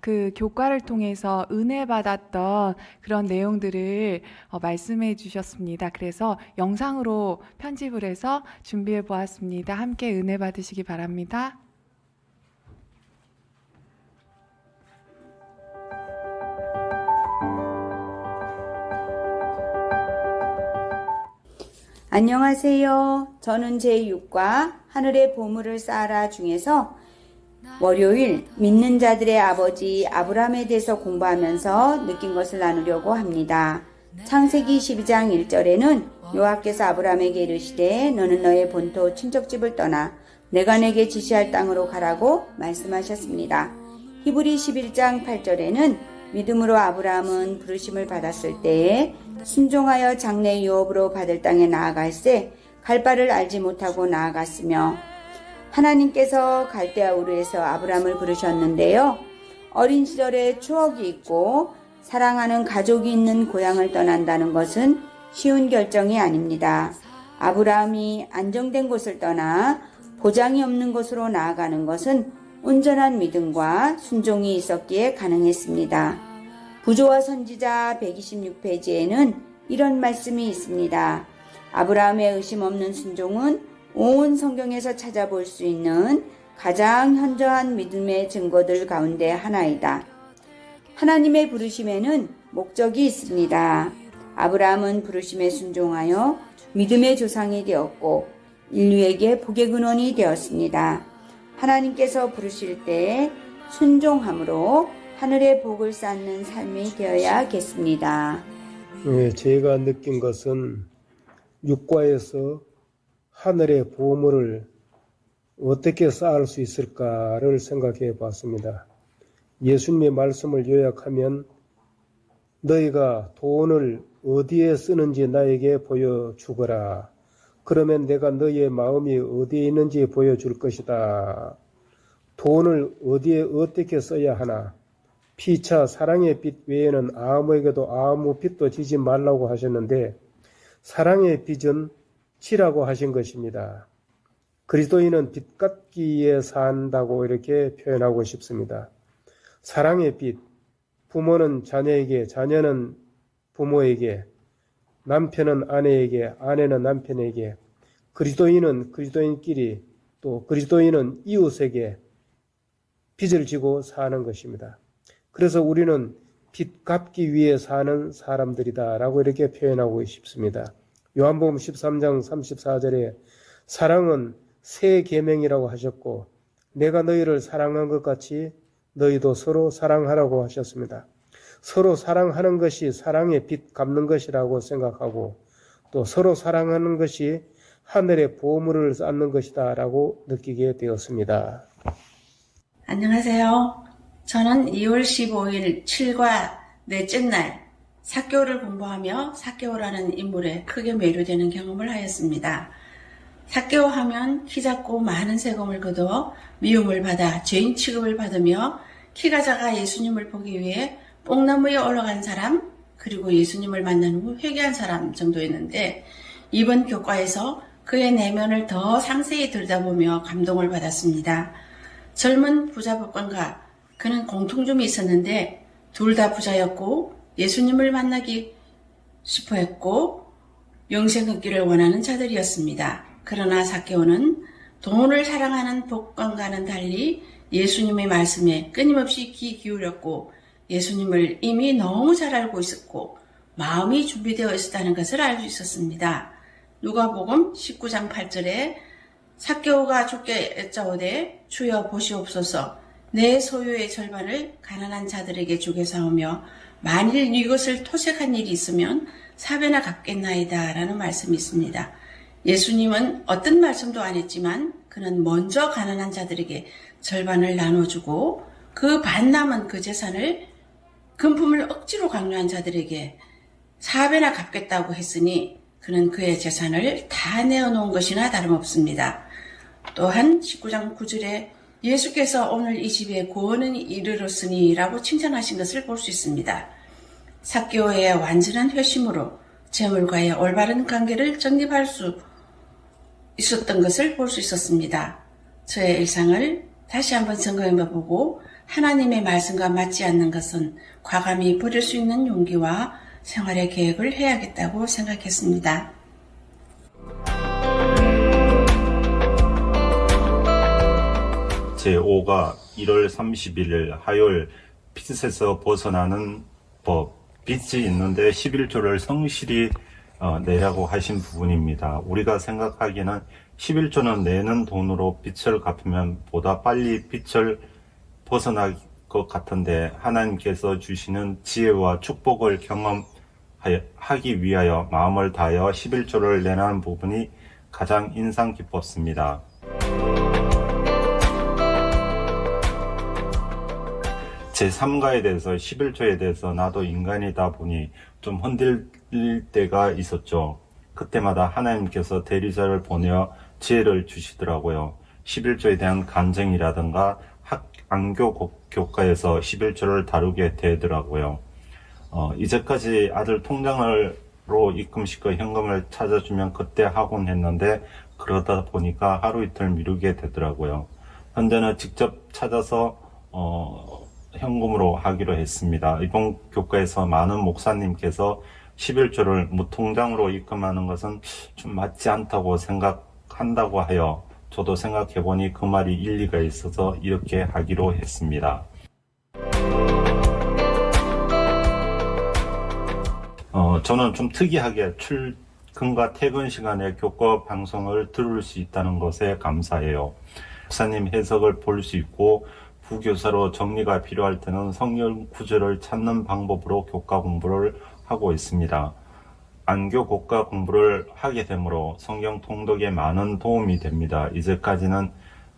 그 교과를 통해서 은혜 받았던 그런 내용들을 어, 말씀해 주셨습니다. 그래서 영상으로 편집을 해서 준비해 보았습니다. 함께 은혜 받으시기 바랍니다. 안녕하세요. 저는 제6과 하늘의 보물을 쌓아라 중에서 월요일 믿는 자들의 아버지 아브라함에 대해서 공부하면서 느낀 것을 나누려고 합니다. 창세기 12장 1절에는 여호와께서 아브라함에게 이르시되 너는 너의 본토 친척집을 떠나 내가 내게 지시할 땅으로 가라고 말씀하셨습니다. 히브리 11장 8절에는 믿음으로 아브라함은 부르심을 받았을 때에 순종하여 장래 유업으로 받을 땅에 나아갈새 갈 바를 알지 못하고 나아갔으며 하나님께서 갈대아 우르에서 아브라함을 부르셨는데요. 어린 시절에 추억이 있고 사랑하는 가족이 있는 고향을 떠난다는 것은 쉬운 결정이 아닙니다. 아브라함이 안정된 곳을 떠나 보장이 없는 곳으로 나아가는 것은 온전한 믿음과 순종이 있었기에 가능했습니다. 부조와 선지자 126페이지에는 이런 말씀이 있습니다. 아브라함의 의심 없는 순종은 온 성경에서 찾아볼 수 있는 가장 현저한 믿음의 증거들 가운데 하나이다. 하나님의 부르심에는 목적이 있습니다. 아브라함은 부르심에 순종하여 믿음의 조상이 되었고 인류에게 복의 근원이 되었습니다. 하나님께서 부르실 때 순종함으로 하늘의 복을 쌓는 삶이 되어야겠습니다. 예, 제가 느낀 것은 육과에서 하늘의 보물을 어떻게 쌓을 수 있을까를 생각해 봤습니다. 예수님의 말씀을 요약하면 너희가 돈을 어디에 쓰는지 나에게 보여주거라. 그러면 내가 너희의 마음이 어디에 있는지 보여줄 것이다. 돈을 어디에 어떻게 써야 하나? 피차 사랑의 빛 외에는 아무에게도 아무 빛도 지지 말라고 하셨는데 사랑의 빛은 지라고 하신 것입니다. 그리스도인은 빛 같기 위해 산다고 이렇게 표현하고 싶습니다. 사랑의 빛, 부모는 자녀에게, 자녀는 부모에게, 남편은 아내에게, 아내는 남편에게, 그리스도인은 그리스도인끼리, 또 그리스도인은 이웃에게 빚을 지고 사는 것입니다. 그래서 우리는 빚 갚기 위해 사는 사람들이다라고 이렇게 표현하고 싶습니다. 요한복음 13장 34절에 사랑은 새 계명이라고 하셨고 내가 너희를 사랑한 것 같이 너희도 서로 사랑하라고 하셨습니다. 서로 사랑하는 것이 사랑의 빚 갚는 것이라고 생각하고 또 서로 사랑하는 것이 하늘의 보물을 쌓는 것이다 라고 느끼게 되었습니다. 안녕하세요. 저는 2월 15일 7과 넷째 날 사교를 공부하며 사교라는 인물에 크게 매료되는 경험을 하였습니다. 사교 하면 키 작고 많은 세금을 거두어 미움을 받아 죄인 취급을 받으며 키가 작아 예수님을 보기 위해 뽕나무에 올라간 사람 그리고 예수님을 만난 후 회개한 사람 정도였는데 이번 교과에서 그의 내면을 더 상세히 들여다보며 감동을 받았습니다. 젊은 부자 법관과 그는 공통점이 있었는데 둘 다 부자였고 예수님을 만나기 싶어 했고 영생 얻기를 원하는 자들이었습니다. 그러나 사케오는 돈을 사랑하는 법관과는 달리 예수님의 말씀에 끊임없이 귀 기울였고 예수님을 이미 너무 잘 알고 있었고 마음이 준비되어 있었다는 것을 알 수 있었습니다. 누가복음 19장 8절에 사개오가 죽게 여짜오되 주여 보시옵소서 내 소유의 절반을 가난한 자들에게 주게 사오며 만일 이것을 토색한 일이 있으면 사배나 갚겠나이다 라는 말씀이 있습니다. 예수님은 어떤 말씀도 안 했지만 그는 먼저 가난한 자들에게 절반을 나눠주고 그 반 남은 그 재산을 금품을 억지로 강요한 자들에게 사배나 갚겠다고 했으니 그는 그의 재산을 다 내어놓은 것이나 다름없습니다. 또한 19장 9절에 예수께서 오늘 이 집에 구원은 이르렀으니 라고 칭찬하신 것을 볼 수 있습니다. 사교의 완전한 회심으로 재물과의 올바른 관계를 정립할 수 있었던 것을 볼 수 있었습니다. 저의 일상을 다시 한번 점검해 보고 하나님의 말씀과 맞지 않는 것은 과감히 버릴 수 있는 용기와 생활의 계획을 해야겠다고 생각했습니다. 제5가 1월 31일 화요일 빚에서 벗어나는 법 빚이 있는데 11조를 성실히 어, 내라고 하신 부분입니다. 우리가 생각하기에는 11조는 내는 돈으로 빚을 갚으면 보다 빨리 빚을 벗어날 것 같은데 하나님께서 주시는 지혜와 축복을 경험하기 위하여 마음을 다하여 11조를 내라는 부분이 가장 인상 깊었습니다. 제3가에 대해서 11조에 대해서 나도 인간이다 보니 좀 흔들릴 때가 있었죠. 그때마다 하나님께서 대리자를 보내어 지혜를 주시더라고요. 11조에 대한 간증이라든가 학, 안교 고- 교과에서 11조를 다루게 되더라고요. 어, 이제까지 아들 통장으로 입금시켜 현금을 찾아주면 그때 하곤 했는데 그러다 보니까 하루 이틀 미루게 되더라고요. 현재는 직접 찾아서 어, 현금으로 하기로 했습니다. 이번 교과에서 많은 목사님께서 11조를 무통장으로 입금하는 것은 좀 맞지 않다고 생각한다고 하여 저도 생각해보니 그 말이 일리가 있어서 이렇게 하기로 했습니다. 어, 저는 좀 특이하게 출근과 퇴근 시간에 교과 방송을 들을 수 있다는 것에 감사해요. 목사님 해석을 볼 수 있고 부교사로 정리가 필요할 때는 성경 구절을 찾는 방법으로 교과 공부를 하고 있습니다. 안교 교과 공부를 하게 되므로 성경 통독에 많은 도움이 됩니다. 이제까지는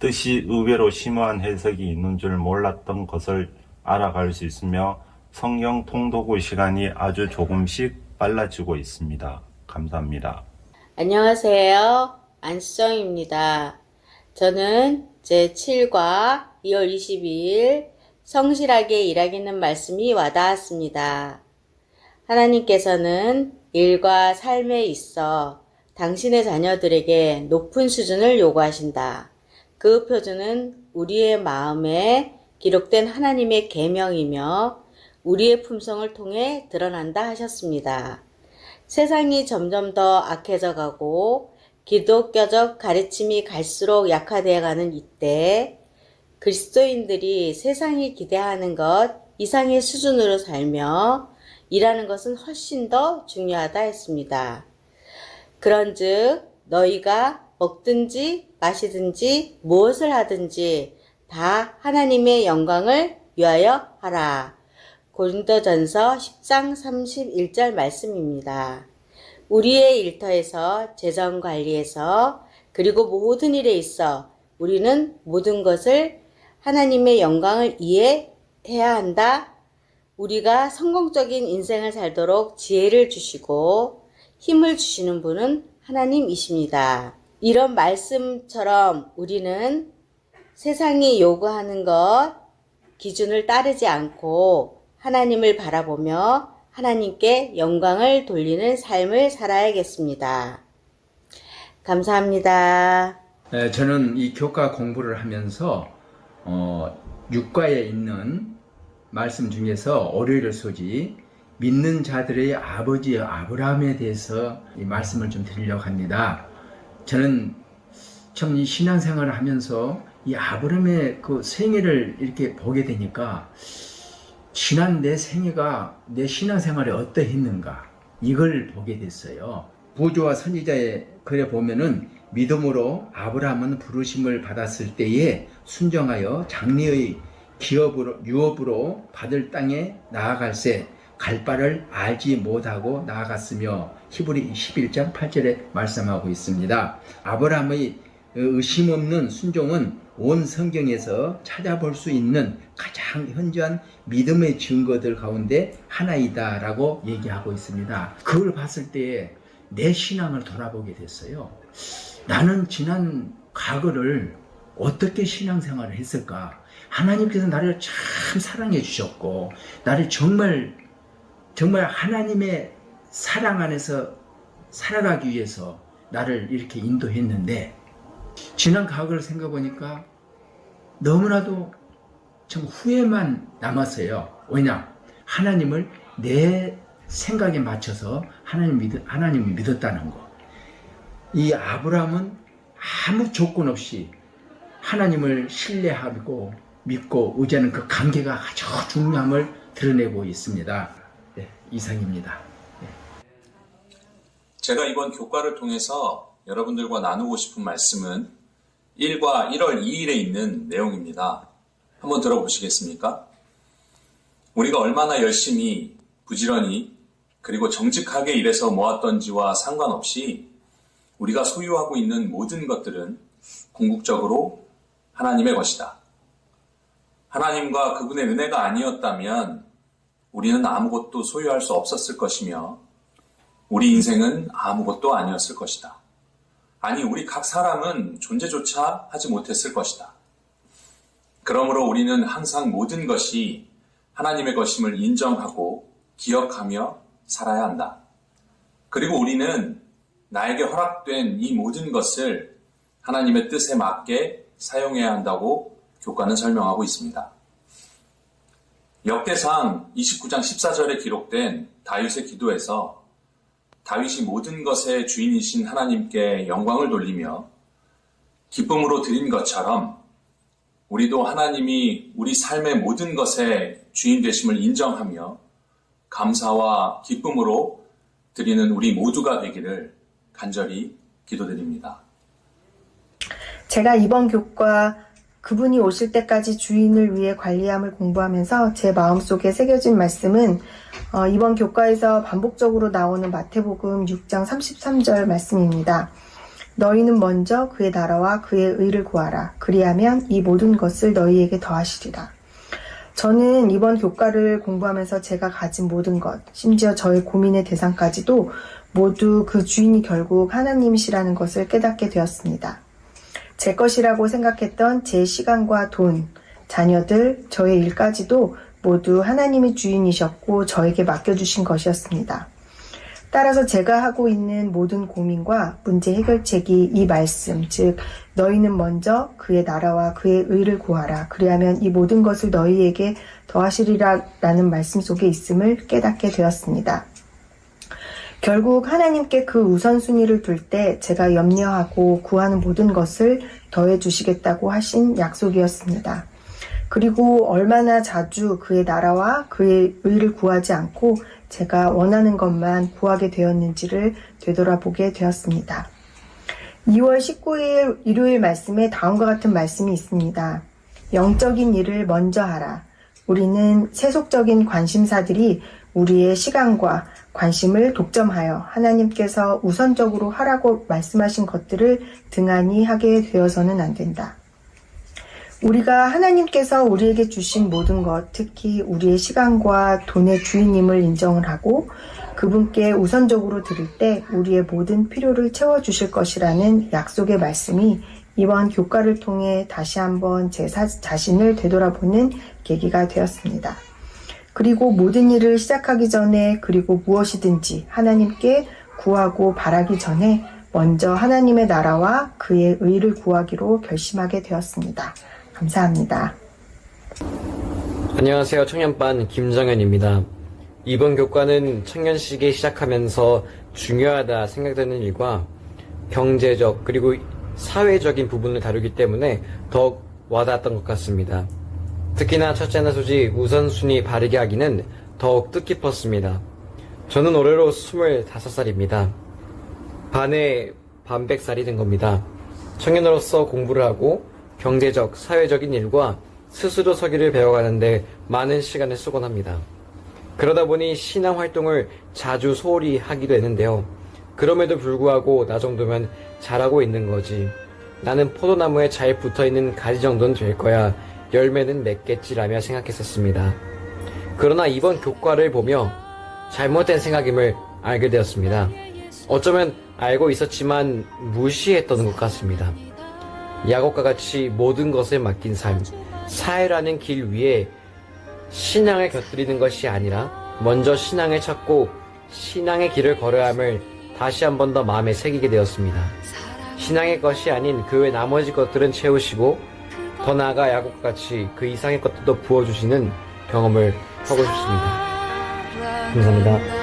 뜻이 의외로 심오한 해석이 있는 줄 몰랐던 것을 알아갈 수 있으며 성경 통독의 시간이 아주 조금씩 빨라지고 있습니다. 감사합니다. 안녕하세요. 안수정입니다. 저는 제7과 2월 22일 성실하게 일하기는 말씀이 와닿았습니다. 하나님께서는 일과 삶에 있어 당신의 자녀들에게 높은 수준을 요구하신다. 그 표준은 우리의 마음에 기록된 하나님의 계명이며 우리의 품성을 통해 드러난다 하셨습니다. 세상이 점점 더 악해져 가고 기독교적 가르침이 갈수록 약화되어 가는 이때 그리스도인들이 세상이 기대하는 것 이상의 수준으로 살며 일하는 것은 훨씬 더 중요하다 했습니다. 그런즉 너희가 먹든지 마시든지 무엇을 하든지 다 하나님의 영광을 위하여 하라. 고린도전서 10장 31절 말씀입니다. 우리의 일터에서 재정 관리에서 그리고 모든 일에 있어 우리는 모든 것을 하나님의 영광을 이해해야 한다. 우리가 성공적인 인생을 살도록 지혜를 주시고 힘을 주시는 분은 하나님이십니다. 이런 말씀처럼 우리는 세상이 요구하는 것 기준을 따르지 않고 하나님을 바라보며 하나님께 영광을 돌리는 삶을 살아야겠습니다. 감사합니다. 네, 저는 이 교과 공부를 하면서 어, 육과에 있는 말씀 중에서 월요일 소지 믿는 자들의 아버지 아브라함에 대해서 이 말씀을 좀 드리려고 합니다. 저는 참이 신앙생활을 하면서 이 아브라함의 그 생애를 이렇게 보게 되니까 지난 내 생애가 내 신앙생활에 어떠했는가 이걸 보게 됐어요. 보조와 선지자의 글에 보면은 믿음으로 아브라함은 부르심을 받았을 때에 순정하여 장래의 기업으로 유업으로 받을 땅에 나아갈새 갈 바를 알지 못하고 나아갔으며 히브리 11장 8절에 말씀하고 있습니다. 아브라함의 의심 없는 순종은 온 성경에서 찾아볼 수 있는 가장 현저한 믿음의 증거들 가운데 하나이다라고 얘기하고 있습니다. 그걸 봤을 때 내 신앙을 돌아보게 됐어요. 나는 지난 과거를 어떻게 신앙생활을 했을까? 하나님께서 나를 참 사랑해 주셨고, 나를 정말, 정말 하나님의 사랑 안에서 살아가기 위해서 나를 이렇게 인도했는데, 지난 과거를 생각해보니까 너무나도 좀 후회만 남았어요. 왜냐? 하나님을 내 생각에 맞춰서 하나님 믿, 하나님을 믿었다는 거. 이 아브라함은 아무 조건 없이 하나님을 신뢰하고 믿고 의지하는 그 관계가 아주 중요함을 드러내고 있습니다. 네, 이상입니다. 제가 이번 교과를 통해서 여러분들과 나누고 싶은 말씀은 1과 1월 2일에 있는 내용입니다. 한번 들어보시겠습니까? 우리가 얼마나 열심히, 부지런히, 그리고 정직하게 일해서 모았던지와 상관없이 우리가 소유하고 있는 모든 것들은 궁극적으로 하나님의 것이다. 하나님과 그분의 은혜가 아니었다면 우리는 아무것도 소유할 수 없었을 것이며 우리 인생은 아무것도 아니었을 것이다. 아니, 우리 각 사람은 존재조차 하지 못했을 것이다. 그러므로 우리는 항상 모든 것이 하나님의 것임을 인정하고 기억하며 살아야 한다. 그리고 우리는 나에게 허락된 이 모든 것을 하나님의 뜻에 맞게 사용해야 한다고 교과는 설명하고 있습니다. 역대상 29장 14절에 기록된 다윗의 기도에서 다윗이 모든 것의 주인이신 하나님께 영광을 돌리며 기쁨으로 드린 것처럼 우리도 하나님이 우리 삶의 모든 것의 주인 되심을 인정하며 감사와 기쁨으로 드리는 우리 모두가 되기를 간절히 기도드립니다. 제가 이번 교과 그분이 오실 때까지 주인을 위해 관리함을 공부하면서 제 마음속에 새겨진 말씀은 어, 이번 교과에서 반복적으로 나오는 마태복음 6장 33절 말씀입니다. 너희는 먼저 그의 나라와 그의 의를 구하라. 그리하면 이 모든 것을 너희에게 더하시리라. 저는 이번 교과를 공부하면서 제가 가진 모든 것, 심지어 저의 고민의 대상까지도 모두 그 주인이 결국 하나님이시라는 것을 깨닫게 되었습니다. 제 것이라고 생각했던 제 시간과 돈, 자녀들, 저의 일까지도 모두 하나님이 주인이셨고 저에게 맡겨주신 것이었습니다. 따라서 제가 하고 있는 모든 고민과 문제 해결책이 이 말씀, 즉, 너희는 먼저 그의 나라와 그의 의를 구하라. 그리하면 이 모든 것을 너희에게 더하시리라 라는 말씀 속에 있음을 깨닫게 되었습니다. 결국 하나님께 그 우선순위를 둘 때 제가 염려하고 구하는 모든 것을 더해 주시겠다고 하신 약속이었습니다. 그리고 얼마나 자주 그의 나라와 그의 의를 구하지 않고 제가 원하는 것만 구하게 되었는지를 되돌아보게 되었습니다. 2월 19일 일요일 말씀에 다음과 같은 말씀이 있습니다. 영적인 일을 먼저 하라. 우리는 세속적인 관심사들이 우리의 시간과 관심을 독점하여 하나님께서 우선적으로 하라고 말씀하신 것들을 등한히 하게 되어서는 안 된다. 우리가 하나님께서 우리에게 주신 모든 것, 특히 우리의 시간과 돈의 주인임을 인정을 하고 그분께 우선적으로 드릴 때 우리의 모든 필요를 채워주실 것이라는 약속의 말씀이 이번 교과를 통해 다시 한번 제 사- 자신을 되돌아보는 계기가 되었습니다. 그리고 모든 일을 시작하기 전에 그리고 무엇이든지 하나님께 구하고 바라기 전에 먼저 하나님의 나라와 그의 의를 구하기로 결심하게 되었습니다. 감사합니다. 안녕하세요. 청년반 김정현입니다. 이번 교과는 청년 시기 시작하면서 중요하다 생각되는 일과 경제적 그리고 사회적인 부분을 다루기 때문에 더욱 와닿았던 것 같습니다. 특히나 첫째나 소지 우선순위 바르게 하기는 더욱 뜻깊었습니다. 저는 올해로 25살입니다. 반에 반백살이 된 겁니다. 청년으로서 공부를 하고 경제적, 사회적인 일과 스스로 서기를 배워가는데 많은 시간을 쓰곤 합니다. 그러다 보니 신앙 활동을 자주 소홀히 하기도 했는데요. 그럼에도 불구하고 나 정도면 잘하고 있는 거지. 나는 포도나무에 잘 붙어 있는 가지 정도는 될 거야. 열매는 맺겠지라며 생각했었습니다. 그러나 이번 교과를 보며 잘못된 생각임을 알게 되었습니다. 어쩌면 알고 있었지만 무시했던 것 같습니다. 야곱과 같이 모든 것을 맡긴 삶, 사회라는 길 위에 신앙을 곁들이는 것이 아니라 먼저 신앙을 찾고 신앙의 길을 걸어야 함을 다시 한 번 더 마음에 새기게 되었습니다. 신앙의 것이 아닌 그외 나머지 것들은 채우시고 더 나아가 야곱과 같이 그 이상의 것들도 부어주시는 경험을 하고 싶습니다. 감사합니다.